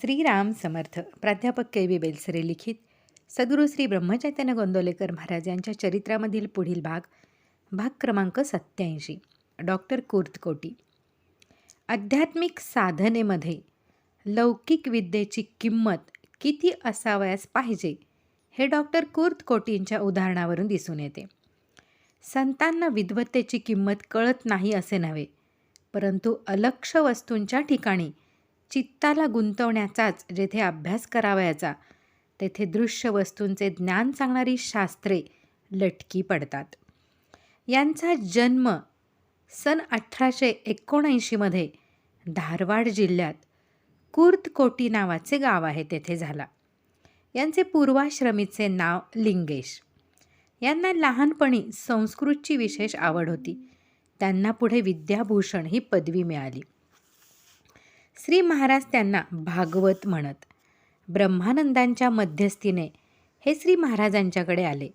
श्रीराम समर्थ प्राध्यापक के. बी बेलसरे लिखित सद्गुरू श्री ब्रह्मचैतन्य गोंदोलेकर महाराज यांच्या चरित्रामधील पुढील भाग भाग क्रमांक सत्याऐंशी डॉक्टर कुर्तकोटी आध्यात्मिक साधनेमध्ये लौकिक विद्येची किंमत किती असावयास पाहिजे हे डॉक्टर कुर्तकोटींच्या उदाहरणावरून दिसून येते. संतांना विद्वत्तेची किंमत कळत नाही असे नव्हे परंतु अलक्ष वस्तूंच्या ठिकाणी चित्ताला गुंतवण्याचाच जेथे अभ्यास करावयाचा तेथे दृश्य वस्तूंचे ज्ञान सांगणारी शास्त्रे लटकी पडतात. यांचा जन्म सन अठराशे एकोणऐंशीमध्ये धारवाड जिल्ह्यात कुर्तकोटी नावाचे गाव आहे तेथे झाला. यांचे पूर्वाश्रमीचे नाव लिंगेश. यांना लहानपणी संस्कृतची विशेष आवड होती. त्यांना पुढे विद्याभूषण ही पदवी मिळाली. श्री महाराज त्यांना भागवत म्हणत. ब्रह्मानंदांच्या मध्यस्थीने हे श्री महाराजांच्याकडे आले.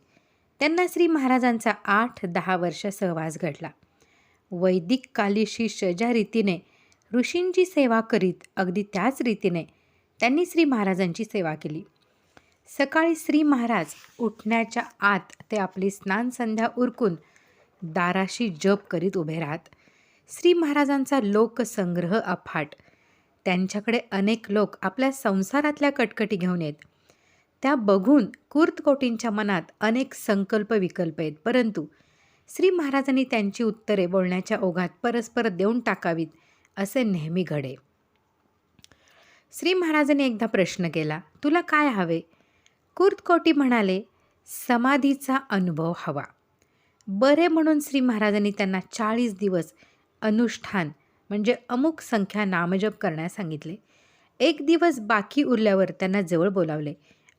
त्यांना श्री महाराजांचा आठ दहा वर्ष सहवास घडला. वैदिक कालीशी ज्या रीतीने ऋषींची सेवा करीत अगदी त्याच रीतीने त्यांनी श्री महाराजांची सेवा केली. सकाळी श्री महाराज उठण्याच्या आत ते आपली स्नान संध्या उरकून दाराशी जप करीत उभे राहत. श्री महाराजांचा लोकसंग्रह अफाट त्यांच्याकडे अनेक लोक आपल्या संसारातल्या कटकटी घेऊन येत. त्या बघून कुर्तकोटींच्या मनात अनेक संकल्प विकल्प आहेत. परंतु श्री महाराजांनी त्यांची उत्तरे बोलण्याच्या ओघात परस्पर देऊन टाकावीत असे नेहमी घडे. श्री महाराजांनी एकदा प्रश्न केला तुला काय हवे? कुर्तकोटी म्हणाले समाधीचा अनुभव हवा. बरे म्हणून श्री महाराजांनी त्यांना चाळीस दिवस अनुष्ठान म्हणजे अमुक संख्या नामजप करण्यास सांगितले. एक दिवस बाकी उरल्यावर त्यांना जवळ बोलावले.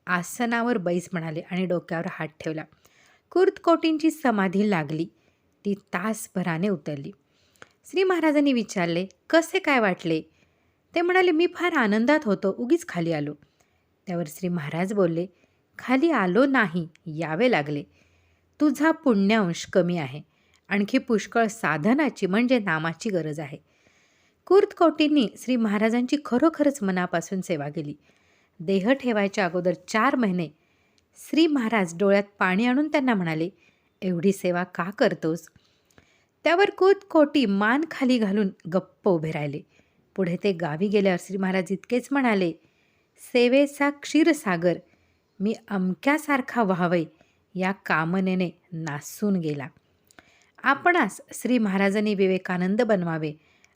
आसनावर बैस म्हणाले आणि डोक्यावर हात ठेवला. कुर्तकोटींची समाधी लागली. ती तासभराने उतरली. श्री महाराजांनी विचारले कसे काय वाटले? ते म्हणाले मी फार आनंदात होतो. उगीच खाली आलो. त्यावर श्री महाराज बोलले खाली आलो नाही यावे लागले. तुझा पुण्यांश कमी आहे. आणखी पुष्कळ साधनाची म्हणजे नामाची गरज आहे. कुर्तकोटींनी श्री महाराजांची खरोखरच मनापासून सेवा केली. देह ठेवायच्या अगोदर चार महिने श्री महाराज डोळ्यात पाणी आणून त्यांना म्हणाले एवढी सेवा का करतोस? त्यावर कुर्तकोटी मान खाली घालून गप्प उभे राहिले. पुढे ते गावी गेल्यावर श्री महाराज इतकेच म्हणाले सेवेचा क्षीरसागर मी अमक्यासारखा व्हावय या कामनेने नासून गेला. आपणास श्री महाराजांनी विवेकानंद बनवावे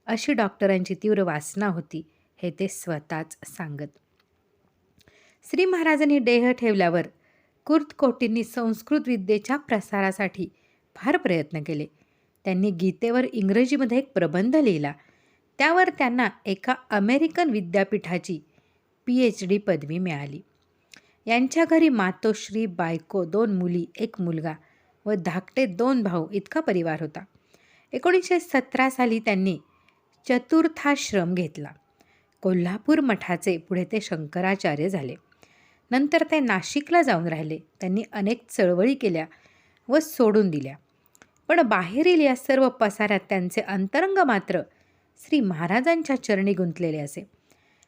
अशी डॉक्टरांची तीव्र वासना होती हे ते स्वतःच सांगत. श्री महाराजांनी देह ठेवल्यावर कुर्तकोटींनी संस्कृत विद्येच्या प्रसारासाठी फार प्रयत्न केले. त्यांनी गीतेवर इंग्रजीमध्ये एक प्रबंध लिहिला. त्यावर त्यांना एका अमेरिकन विद्यापीठाची पी एच डी पदवी मिळाली. यांच्या घरी मातोश्री बायको दोन मुली एक मुलगा व धाकटे दोन भाऊ इतका परिवार होता. एकोणीसशे सतरा साली त्यांनी चतुर्थाश्रम घेतला. कोल्हापूर मठाचे पुढे ते शंकराचार्य झाले. नंतर ते नाशिकला जाऊन राहिले. त्यांनी अनेक चळवळी केल्या व सोडून दिल्या. पण बाहेरील या सर्व पसाऱ्यात त्यांचे अंतरंग मात्र श्री महाराजांच्या चरणी गुंतलेले असे.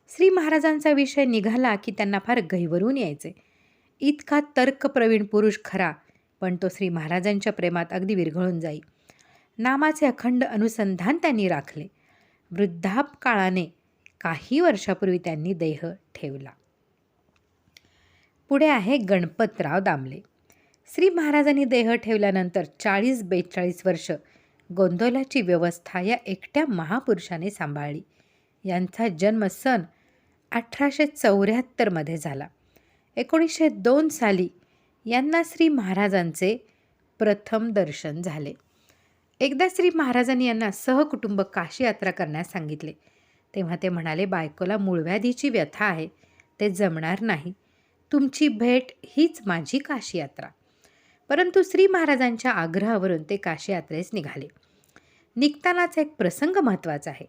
श्री महाराजांचा विषय निघाला की त्यांना फार गैवरून यायचे. इतका तर्कप्रवीण पुरुष खरा पण तो श्री महाराजांच्या प्रेमात अगदी विरघळून जाई. नामाचे अखंड अनुसंधान त्यांनी राखले. वृद्धापकाळाने काही वर्षापूर्वी त्यांनी देह ठेवला. पुढे आहे गणपतराव दामले. श्री महाराजांनी देह ठेवल्यानंतर चाळीस बेचाळीस वर्ष गोंधोलाची व्यवस्था या एकट्या महापुरुषाने सांभाळली. यांचा जन्म सन अठराशे चौऱ्याहत्तरमध्ये झाला. एकोणीसशे दोन साली यांना श्री महाराजांचे प्रथम दर्शन झाले. एकदा श्री महाराजांनी यांना सहकुटुंब काशी यात्रा करण्यास सांगितले. तेव्हा ते म्हणाले बायकोला मूळव्याधीची व्यथा आहे ते जमणार नाही. तुमची भेट हीच माझी काशी यात्रा. परंतु श्री महाराजांच्या आग्रहावरून ते काशी यात्रेस निघाले. निघतानाच एक प्रसंग महत्त्वाचा आहे.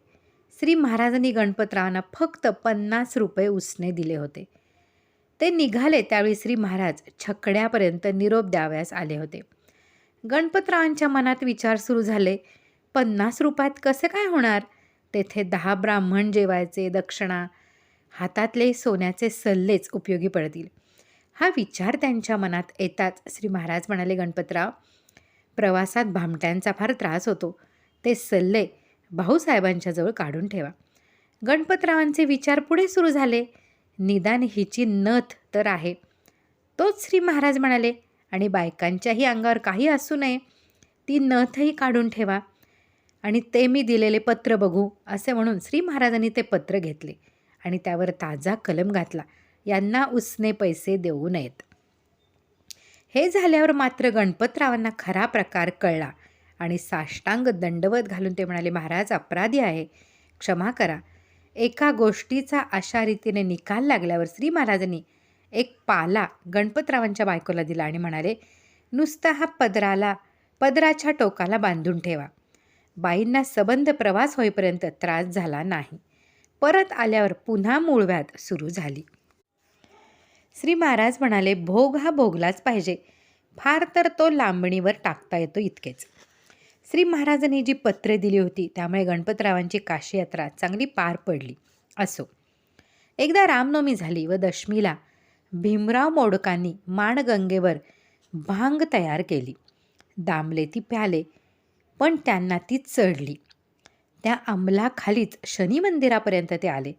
श्री महाराजांनी गणपतरावांना फक्त पन्नास रुपये उसने दिले होते. ते निघाले त्यावेळी श्री महाराज छकड्यापर्यंत निरोप द्यावयास आले होते. गणपतरावांच्या मनात विचार सुरू झाले. पन्नास रुपयात कसे काय होणार? तेथे दहा ब्राह्मण जेवायचे दक्षिणा. हातातले सोन्याचे सल्लेच उपयोगी पडतील. हा विचार त्यांच्या मनात येताच श्री महाराज म्हणाले गणपतराव प्रवासात भामट्यांचा फार त्रास होतो. ते सल्ले भाऊसाहेबांच्याजवळ काढून ठेवा. गणपतरावांचे विचार पुढे सुरू झाले. निदान हिची नथ तर आहे. तोच श्री महाराज म्हणाले आणि बायकांच्याही अंगावर काही असू नये ती नथही काढून ठेवा. आणि ते मी दिलेले पत्र बघू असे म्हणून श्री महाराजांनी ते पत्र घेतले आणि त्यावर ताजा कलम घातला. यांना उसने पैसे देऊ नयेत. हे झाल्यावर मात्र गणपतरावांना खरा प्रकार कळला आणि साष्टांग दंडवत घालून ते म्हणाले महाराज अपराधी आहे. क्षमा करा. एका गोष्टीचा अशा रीतीने निकाल लागल्यावर श्री महाराजांनी एक पाला गणपतरावांच्या बायकोला दिला आणि म्हणाले नुसता हा पदराला पदराच्या टोकाला बांधून ठेवा. बाईंना सबंध प्रवास होईपर्यंत त्रास झाला नाही. परत आल्यावर पुन्हा मूळव्याध सुरू झाली. श्री महाराज म्हणाले भोग हा भोगलाच पाहिजे. फार तर तो लांबणीवर टाकता येतो इतकेच. श्री महाराजांनी जी पत्रे दिली होती त्यामुळे गणपतरावांची काशी यात्रा चांगली पार पडली. असो. एकदा रामनवमी झाली व दशमीला भीमराव मोडकांनी माणगंगेवर भांग तयार केली. दामले ती प्याले पण त्यांना ती चढली. त्या अंमलाखालीच शनी मंदिरापर्यंत ते आले.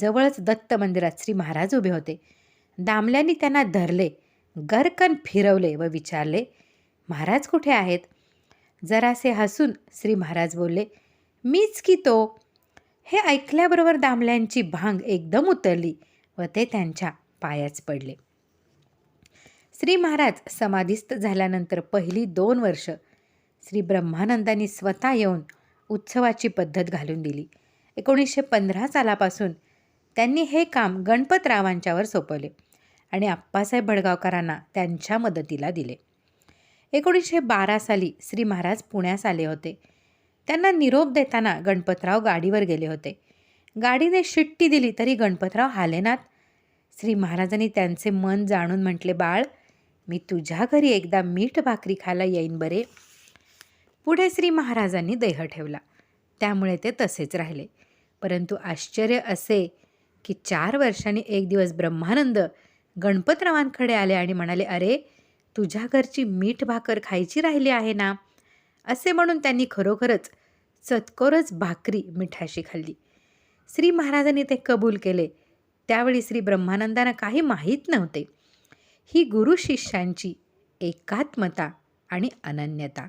जवळच दत्त मंदिरात श्री महाराज उभे होते. दामल्यांनी त्यांना धरले गरकन फिरवले व विचारले महाराज कुठे आहेत? जरासे हसून श्री महाराज बोलले मीच की तो. हे ऐकल्याबरोबर दामल्यांची भांग एकदम उतरली व ते त्यांच्या पायाच पडले. श्री महाराज समाधीस्थ झाल्यानंतर पहिली दोन वर्ष श्री ब्रह्मानंदांनी स्वतः येऊन उत्सवाची पद्धत घालून दिली. एकोणीसशे पंधरा सालापासून त्यांनी हे काम गणपतरावांच्यावर सोपवले आणि आप्पासाहेब भडगावकरांना त्यांच्या मदतीला दिले. एकोणीसशे बारा साली श्री महाराज पुण्यास आले होते. त्यांना निरोप देताना गणपतराव गाडीवर गेले होते. गाडीने शिट्टी दिली तरी गणपतराव हालेनात श्री महाराजांनी त्यांचे मन जाणून म्हटले बाळ मी तुझ्या घरी एकदा मीठ भाकरी खायला येईन बरे. पुढे श्री महाराजांनी देह ठेवला. त्यामुळे ते तसेच राहिले. परंतु आश्चर्य असे की चार वर्षांनी एक दिवस ब्रह्मानंद गणपतरावांकडे आले आणि म्हणाले अरे तुझ्या घरची मीठ भाकर खायची राहिली आहे ना? असे म्हणून त्यांनी खरोखरच चतकोरच भाकरी मिठाशी खाल्ली. श्री महाराजांनी ते कबूल केले. त्यावेळी श्री ब्रह्मानंदांना काही माहीत नव्हते. ही गुरु शिष्यांची एकात्मता आणि अनन्यता.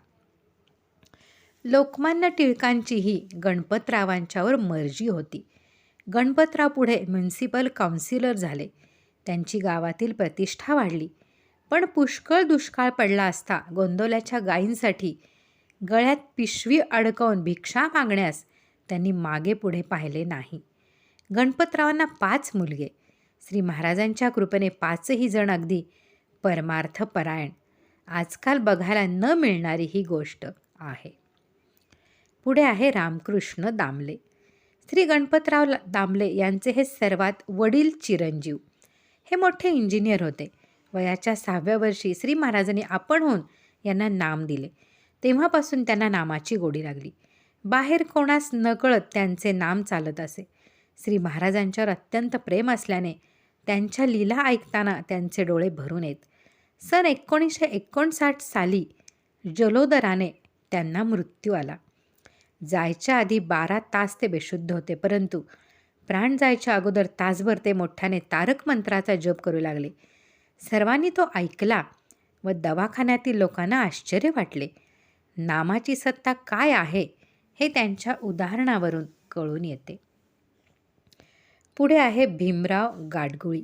लोकमान्य टिळकांचीही गणपतरावांच्यावर मर्जी होती. गणपतराव पुढे म्युन्सिपल काउन्सिलर झाले. त्यांची गावातील प्रतिष्ठा वाढली. पण पुष्कळ दुष्काळ पडला असता गोंदवल्याच्या गायींसाठी गळ्यात पिशवी अडकवून भिक्षा मागण्यास त्यांनी मागे पुढे पाहिले नाही. गणपतरावांना पाच मुलगे. श्री महाराजांच्या कृपेने पाचही जण अगदी परमार्थपरायण आजकाल बघायला न मिळणारी ही गोष्ट आहे. पुढे आहे रामकृष्ण दामले. श्री गणपतराव दामले यांचे हे सर्वात वडील चिरंजीव. हे मोठे इंजिनियर होते. वयाच्या सहाव्या वर्षी श्री महाराजांनी आपण होऊन यांना नाम दिले. तेव्हापासून त्यांना नामाची गोडी लागली. बाहेर कोणास नकळत त्यांचे नाम चालत असे. श्री महाराजांच्यावर अत्यंत प्रेम असल्याने त्यांच्या लीला ऐकताना त्यांचे डोळे भरून येत. सन एकोणीसशे एकोणसाठ साली जलोदराने त्यांना मृत्यू आला. जायच्या आधी बारा तास ते बेशुद्ध होते परंतु प्राण जायच्या अगोदर तासभर ते मोठ्याने तारक मंत्राचा जप करू लागले. सर्वांनी तो ऐकला व दवाखान्यातील लोकांना आश्चर्य वाटले. नामाची सत्ता काय आहे हे त्यांच्या उदाहरणावरून कळून येते. पुढे आहे भीमराव गाडगुळी.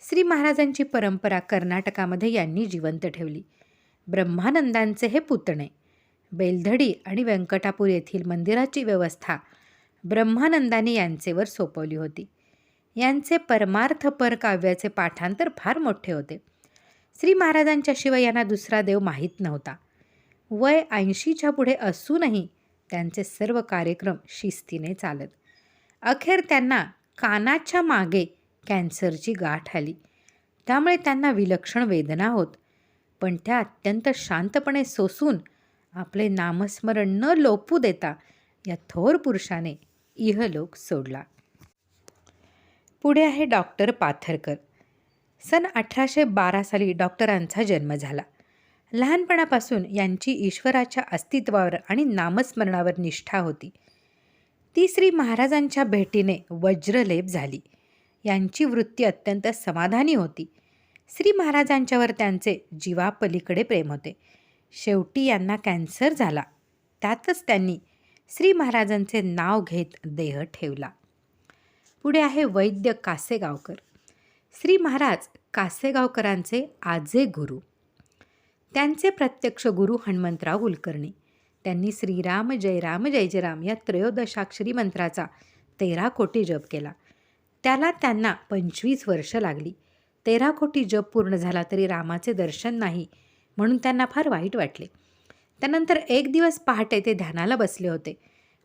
श्री महाराजांची परंपरा कर्नाटकामध्ये यांनी जिवंत ठेवली. ब्रह्मानंदांचे हे पुतणे बेलधडी आणि व्यंकटापूर येथील मंदिराची व्यवस्था ब्रह्मानंदांनी यांचेवर सोपवली होती. यांचे परमार्थपर काव्याचे पाठांतर फार मोठे होते. श्री महाराजांच्या शिवाय यांना दुसरा देव माहीत नव्हता. वय ऐंशीच्या पुढे असूनही त्यांचे सर्व कार्यक्रम शिस्तीने चालत. अखेर त्यांना कानाच्या मागे कॅन्सरची गाठ आली. त्यामुळे त्यांना विलक्षण वेदना होत. पण त्या अत्यंत शांतपणे सोसून आपले नामस्मरण न लोपू देता या थोर पुरुषाने इहलोक सोडला. पुढे आहे डॉक्टर पाथरकर. सन अठराशे बारा साली डॉक्टरांचा जन्म झाला. लहानपणापासून यांची ईश्वराच्या अस्तित्वावर आणि नामस्मरणावर निष्ठा होती. ती श्री महाराजांच्या भेटीने वज्रलेप झाली. यांची वृत्ती अत्यंत समाधानी होती. श्री महाराजांच्यावर त्यांचे जीवापलीकडे प्रेम होते. शेवटी यांना कॅन्सर झाला. त्यातच त्यांनी श्री महाराजांचे नाव घेत देह ठेवला. पुढे आहे वैद्य कासेगावकर. श्री महाराज कासेगावकरांचे आजे गुरु. त्यांचे प्रत्यक्ष गुरु हनुमंतराव कुलकर्णी. त्यांनी श्रीराम जय राम जय जय राम या त्रयोदशाक्षरी मंत्राचा तेरा कोटी जप केला. त्याला त्यांना पंचवीस वर्ष लागली. तेरा कोटी जप पूर्ण झाला तरी रामाचे दर्शन नाही म्हणून त्यांना फार वाईट वाटले. त्यानंतर एक दिवस पहाटे ते ध्यानाला बसले होते.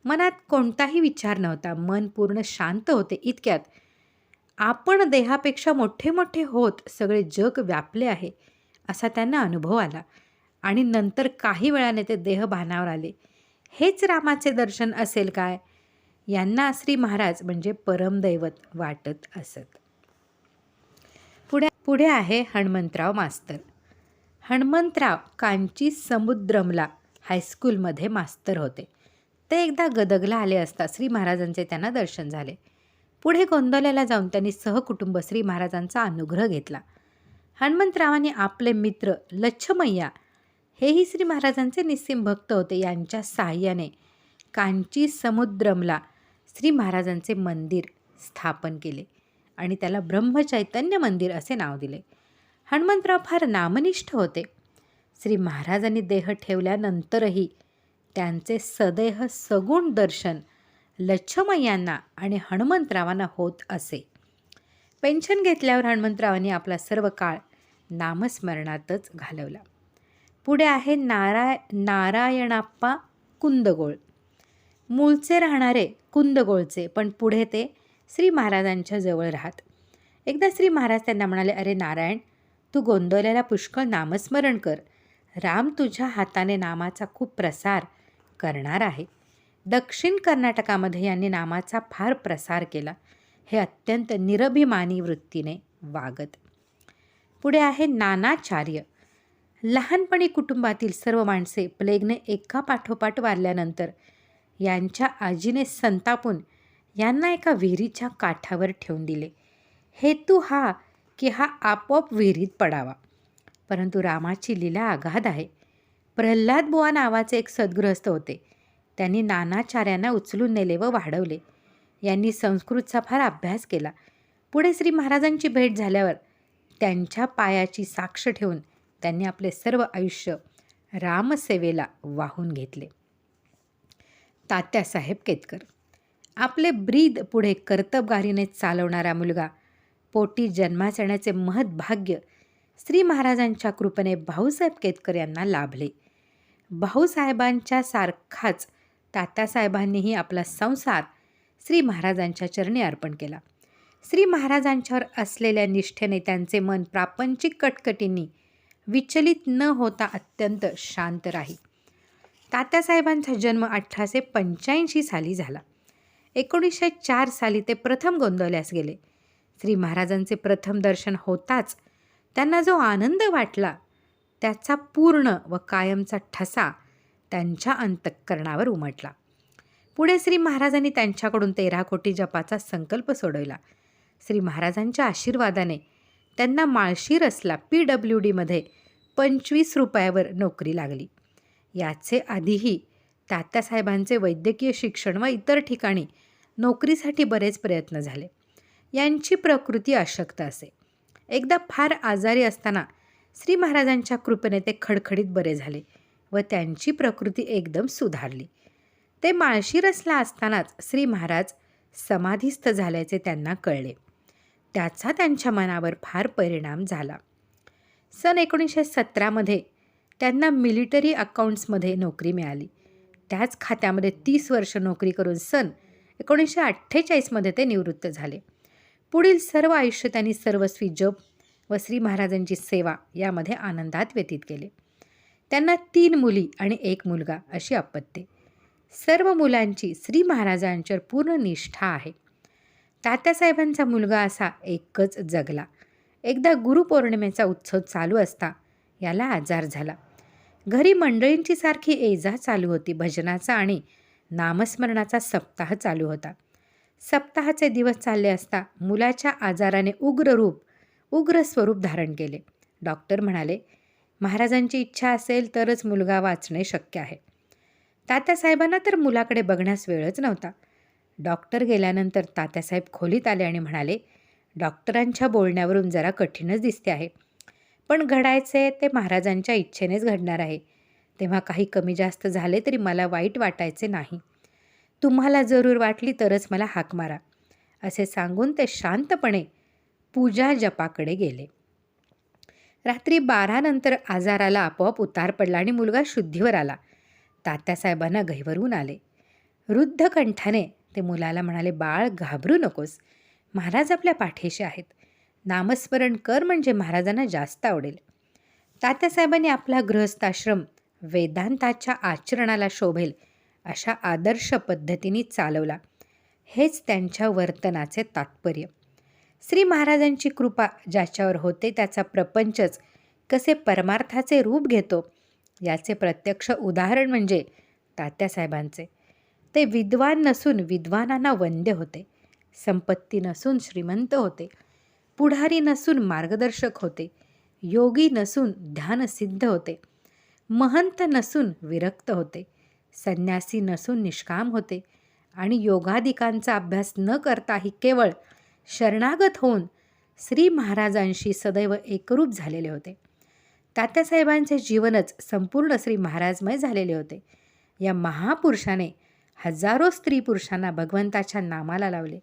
मनात कोणताही विचार नव्हता. मन पूर्ण शांत होते इतक्यात. आपण देहापेक्षा मोठे मोठे होत सगळे जग व्यापले आहे असा त्यांना अनुभव आला. आणि नंतर काही वेळाने ते देह भानावर आले. हेच रामाचे दर्शन असेल काय? यांना श्री महाराज म्हणजे परमदैवत वाटत असत. पुढे पुढे आहे हनुमंतराव मास्तर. हनुमंतराव कांची समुद्रमला हायस्कूलमध्ये मास्तर होते. ते एकदा गदगला आले असता श्री महाराजांचे त्यांना दर्शन झाले. पुढे गोंदवल्याला जाऊन त्यांनी सहकुटुंब श्री महाराजांचा अनुग्रह घेतला. हनुमंतरावांनी आपले मित्र लच्छमय्या हेही श्री महाराजांचे निस्सिम भक्त होते यांच्या सहाय्याने कांची समुद्रमला श्री महाराजांचे मंदिर स्थापन केले आणि त्याला ब्रह्मचैतन्य मंदिर असे नाव दिले. हनुमंतराव फार नामनिष्ठ होते. श्री महाराजांनी देह ठेवल्यानंतरही त्यांचे सदेह सगुण दर्शन लच्छमय्यांना आणि हनुमंतरावांना होत असे. पेन्शन घेतल्यावर हनुमंतरावांनी आपला सर्व काळ नामस्मरणातच घालवला. पुढे आहे नाराय नारायणाप्पा कुंदगोळ. मूळचे राहणारे कुंदगोळचे पण पुढे ते श्री महाराजांच्या जवळ राहत. एकदा श्री महाराज त्यांना म्हणाले अरे नारायण तू गोंदवल्याला पुष्कळ नामस्मरण कर. राम तुझ्या हाताने नामाचा खूप प्रसार करणार आहे. दक्षिण कर्नाटकामध्ये यांनी नामाचा फार प्रसार केला. हे अत्यंत निरभिमानी वृत्तीने वागत. पुढे आहे नानाचार्य. लहानपणी कुटुंबातील सर्व माणसे प्लेगने एका पाठोपाठ वारल्यानंतर यांच्या आजीने संतापून यांना एका विहिरीच्या काठावर ठेवून दिले. हेतू हा की हा आपोआप विहिरीत पडावा. परंतु रामाची लीला आघात आहे. प्रल्हाद बुवा नावाचे एक सद्गृहस्थ होते. त्यांनी नानाचार्यांना उचलून नेले व वाढवले. यांनी संस्कृतचा फार अभ्यास केला. पुढे श्री महाराजांची भेट झाल्यावर त्यांच्या पायाची साक्ष ठेवून त्यांनी आपले सर्व आयुष्य रामसेवेला वाहून घेतले. तात्यासाहेब केतकर आपले ब्रीद पुढे कर्तबगारीने चालवणारा मुलगा पोटी जन्मास येण्याचे महत् भाग्य श्री महाराजांच्या कृपेने भाऊसाहेब केतकर यांना लाभले. भाऊसाहेबांच्या सारखाच तात्यासाहेबांनीही आपला संसार श्री महाराजांच्या चरणी अर्पण केला. श्री महाराजांच्यावर असलेल्या निष्ठेने त्यांचे मन प्रापंचिक कटकटींनी विचलित न होता अत्यंत शांत राही. तात्यासाहेबांचा जन्म अठराशे पंच्याऐंशी साली झाला. एकोणीसशे चार साली ते प्रथम गोंदवल्यास गेले. श्री महाराजांचे प्रथम दर्शन होताच त्यांना जो आनंद वाटला त्याचा पूर्ण व कायमचा ठसा त्यांच्या अंतःकरणावर उमटला. पुढे श्री महाराजांनी त्यांच्याकडून तेरा कोटी जपाचा संकल्प सोडवला. श्री महाराजांच्या आशीर्वादाने त्यांना माळशिरसला पी डब्ल्यू डीमध्ये पंचवीस रुपयावर नोकरी लागली. याचे आधीही तात्यासाहेबांचे वैद्यकीय शिक्षण व इतर ठिकाणी नोकरीसाठी बरेच प्रयत्न झाले. यांची प्रकृती अशक्त असे. एकदा फार आजारी असताना श्री महाराजांच्या कृपेने ते खडखडीत बरे झाले व त्यांची प्रकृती एकदम सुधारली. ते माळशिरसला असतानाच श्री महाराज समाधीस्थ झाल्याचे त्यांना कळले. त्याचा त्यांच्या मनावर फार परिणाम झाला. सन एकोणीसशे सतरामध्ये त्यांना मिलिटरी अकाउंट्समध्ये नोकरी मिळाली. त्याच खात्यामध्ये तीस वर्ष नोकरी करून सन एकोणीसशे अठ्ठेचाळीसमध्ये ते निवृत्त झाले. पुढील सर्व आयुष्य त्यांनी सर्वस्वी जप व श्री महाराजांची सेवा यामध्ये आनंदात व्यतीत केले. त्यांना तीन मुली आणि एक मुलगा अशी अपत्ये सर्व मुलांची श्री महाराजांच्यावर पूर्ण निष्ठा आहे. तात्यासाहेबांचा मुलगा असा एकच जगला. एकदा गुरुपौर्णिमेचा उत्सव चालू असता याला आजार झाला. घरी मंडळींची सारखी एजा चालू होती भजनाचा आणि नामस्मरणाचा सप्ताह चालू होता. सप्ताहाचे दिवस चालले असता मुलाच्या आजाराने उग्र रूप उग्र स्वरूप धारण केले. डॉक्टर म्हणाले महाराजांची इच्छा असेल तरच मुलगा वाचणे शक्य आहे तात्यासाहेबांना तर मुलाकडे बघण्यास वेळच नव्हता. डॉक्टर गेल्यानंतर तात्यासाहेब खोलीत आले आणि म्हणाले डॉक्टरांच्या बोलण्यावरून जरा कठीणच दिसते आहे. पण घडायचे ते महाराजांच्या इच्छेनेच घडणार आहे. तेव्हा काही कमी जास्त झाले तरी मला वाईट वाटायचे नाही. तुम्हाला जरूर वाटली तरच मला हाक मारा. असे सांगून ते शांतपणे पूजा जपाकडे गेले. रात्री बारानंतर आजाराला आपोआप उतार पडला आणि मुलगा शुद्धीवर आला. तात्यासाहेबांना गहिवरून आले. रुद्ध कंठाने ते मुलाला म्हणाले बाळ घाबरू नकोस. महाराज आपल्या पाठीशी आहेत. नामस्मरण कर म्हणजे महाराजांना जास्त आवडेल. तात्यासाहेबांनी आपला गृहस्थाश्रम वेदांताच्या आचरणाला शोभेल अशा आदर्श पद्धतीने चालवला. हेच त्यांच्या वर्तनाचे तात्पर्य. श्री महाराजांची कृपा ज्याच्यावर होते त्याचा प्रपंचच कसे परमार्थाचे रूप घेतो याचे प्रत्यक्ष उदाहरण म्हणजे तात्यासाहेबांचे ते विद्वान नसून विद्वानांना वंद्य होते. संपत्ती नसून श्रीमंत होते. पुढारी नसून मार्गदर्शक होते. योगी नसून ध्यानसिद्ध होते. महंत नसून विरक्त होते. संन्यासी नसून निष्काम होते. आणि योगादिकांचा अभ्यास न करताही केवळ शरणागत होऊन श्री महाराजांशी सदैव एकरूप झालेले होते. तात्यासाहेबांचे जीवनच संपूर्ण श्री महाराजमय झालेले होते. या महापुरुषाने हजारो स्त्री पुरुषांना भगवंताच्या नामाला लावले.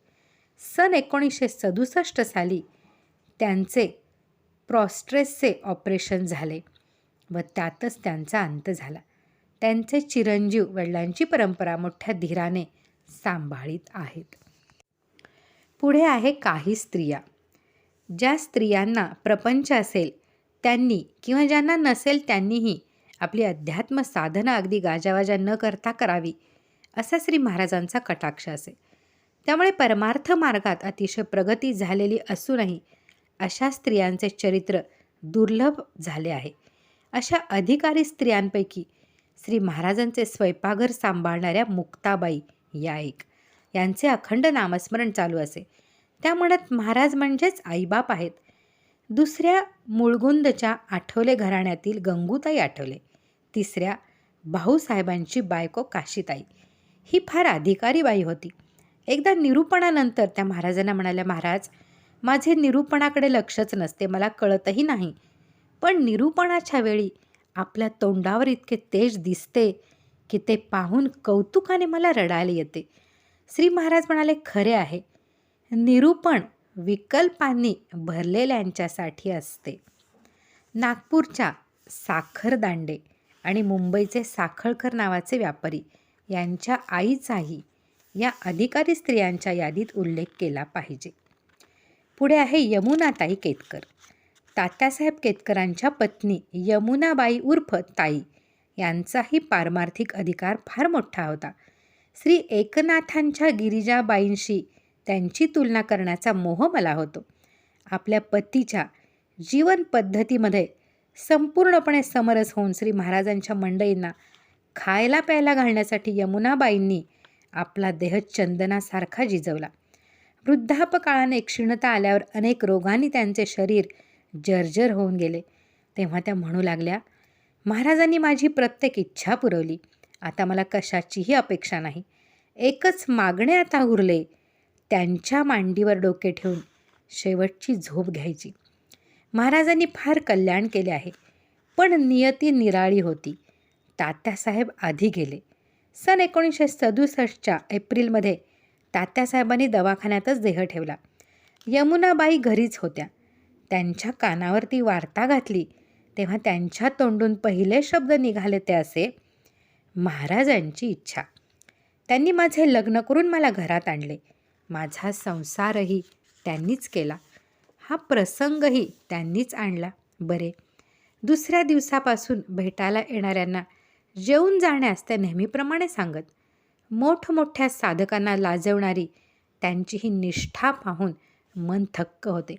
सन एकोणीसशे सदुसष्ट साली त्यांचे प्रॉस्ट्रेसचे ऑपरेशन झाले व त्यातच त्यांचा अंत झाला. त्यांचे चिरंजीव वडिलांची परंपरा मोठ्या धीराने सांभाळीत आहेत. पुढे आहे काही स्त्रिया. ज्या स्त्रियांना प्रपंच असेल त्यांनी किंवा ज्यांना नसेल त्यांनीही आपली अध्यात्म साधना अगदी गाजावाजा न करता करावी. असा श्री महाराजांचा कटाक्ष असे. त्यामुळे परमार्थ मार्गात अतिशय प्रगती झालेली असूनही अशा स्त्रियांचे चरित्र दुर्लभ झाले आहे. अशा अधिकारी स्त्रियांपैकी श्री महाराजांचे स्वयंपाकघर सांभाळणाऱ्या मुक्ताबाई या एक. यांचे अखंड नामस्मरण चालू असे. त्या म्हणत महाराज म्हणजेच आईबाप आहेत. दुसऱ्या मुळगुंदच्या आठवले घराण्यातील गंगूताई आठवले. तिसऱ्या भाऊसाहेबांची बायको काशीताई. ही फार अधिकारी बाई होती. एकदा निरूपणानंतर त्या महाराजांना म्हणाल्या महाराज माझे निरूपणाकडे लक्षच नसते मला कळतही नाही. पण निरूपणाच्या वेळी आपल्या तोंडावर इतके तेज दिसते की ते पाहून कौतुकाने मला रडायला येते. श्री महाराज म्हणाले खरे आहे. निरूपण विकल्पांनी भरलेल्यांच्यासाठी असते. नागपूरच्या साखरदांडे आणि मुंबईचे साखळकर नावाचे व्यापारी यांच्या आईचाही या अधिकारी स्त्रियांच्या यादीत उल्लेख केला पाहिजे. पुढे आहे यमुनाताई केतकर. तात्यासाहेब केतकरांच्या पत्नी यमुनाबाई उर्फ ताई यांचाही पारमार्थिक अधिकार फार मोठा होता. श्री एकनाथांच्या गिरिजाबाईंशी त्यांची तुलना करण्याचा मोह मला होतो. आपल्या पतीच्या जीवन पद्धतीमध्ये संपूर्णपणे समरस होऊन श्री महाराजांच्या मंडईंना खायला प्यायला घालण्यासाठी यमुनाबाईंनी आपला देह चंदनासारखा जिजवला. वृद्धापकाळाने क्षीणता आल्यावर अनेक रोगांनी त्यांचे शरीर जर्जर होऊन गेले. तेव्हा त्या म्हणू लागल्या महाराजांनी माझी प्रत्येक इच्छा पुरवली. आता मला कशाचीही अपेक्षा नाही. एकच मागणे आता उरले त्यांच्या मांडीवर डोके ठेवून शेवटची झोप घ्यायची. महाराजांनी फार कल्याण केले आहे पण नियती निराळी होती. तात्यासाहेब आधी गेले. सन एकोणीसशे सदुसष्टच्या एप्रिलमध्ये तात्यासाहेबांनी दवाखान्यातच देह ठेवला. यमुनाबाई घरीच होत्या. त्यांच्या कानावरती वार्ता घातली. तेव्हा त्यांच्या तोंडून पहिले शब्द निघाले ते असे महाराजांची इच्छा. त्यांनी माझे लग्न करून मला घरात आणले. माझा संसारही त्यांनीच केला. हा प्रसंगही त्यांनीच आणला. बरे. दुसऱ्या दिवसापासून भेटायला येणाऱ्यांना जेवून जाण्यास त्या नेहमीप्रमाणे सांगत. मोठमोठ्या साधकांना लाजवणारी त्यांची ही निष्ठा पाहून मन थक्क होते.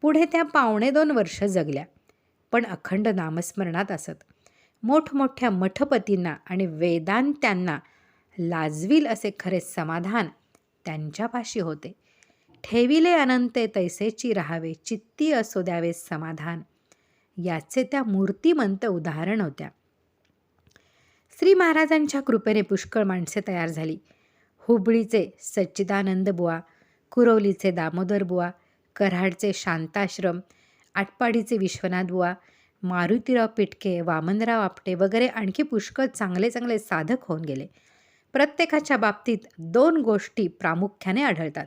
पुढे त्या पावणे दोन वर्ष जगल्या पण अखंड नामस्मरणात असत. मोठमोठ्या मठपतींना आणि वेदांत्यांना लाजवील असे खरे समाधान त्यांच्यापाशी होते. ठेविले अनंते तैसेची राहावे चित्ती असो द्यावे समाधान. याचे त्या मूर्तिमंत उदाहरण होत्या. श्री महाराजांच्या कृपेने पुष्कळ माणसे तयार झाली. हुबळीचे सच्चिदानंद बुवा कुरवलीचे दामोदर बुवा कराडचे शांताश्रम आटपाडीचे विश्वनाथ बुवा मारुतीराव पिटके वामनराव आपटे वगैरे आणखी पुष्कळ चांगले चांगले साधक होऊन गेले. प्रत्येकाच्या बाबतीत दोन गोष्टी प्रामुख्याने आढळतात.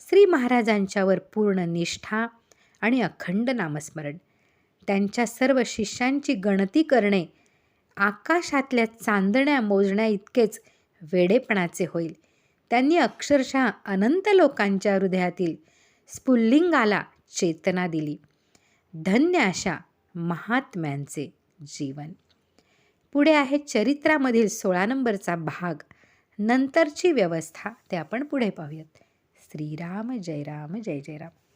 श्री महाराजांच्यावर पूर्ण निष्ठा आणि अखंड नामस्मरण. त्यांच्या सर्व शिष्यांची गणती करणे आकाशातल्या चांदण्या मोजण्या इतकेच वेडेपणाचे होईल. त्यांनी अक्षरशः अनंत लोकांच्या हृदयातील स्फुल्लिंगाला चेतना दिली. धन्य अशा महात्म्यांचे जीवन. पुढे आहे चरित्रामधील सोळा नंबरचा भाग. नंतरची व्यवस्था ते आपण पुढे पाहूयात. श्रीराम जय राम जय जय राम.